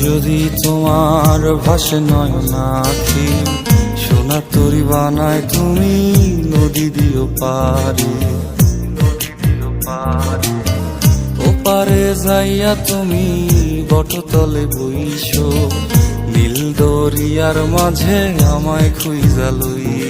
যদি তোমার ভাসে নয় নাকি সোনা তরি বানায় তুমি নদী দিও পারে পারে যাইয়া তুমি বটতলে বইছো নীল দরিয়ার মাঝে আমায় খুইজা লইও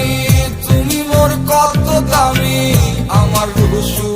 তুমি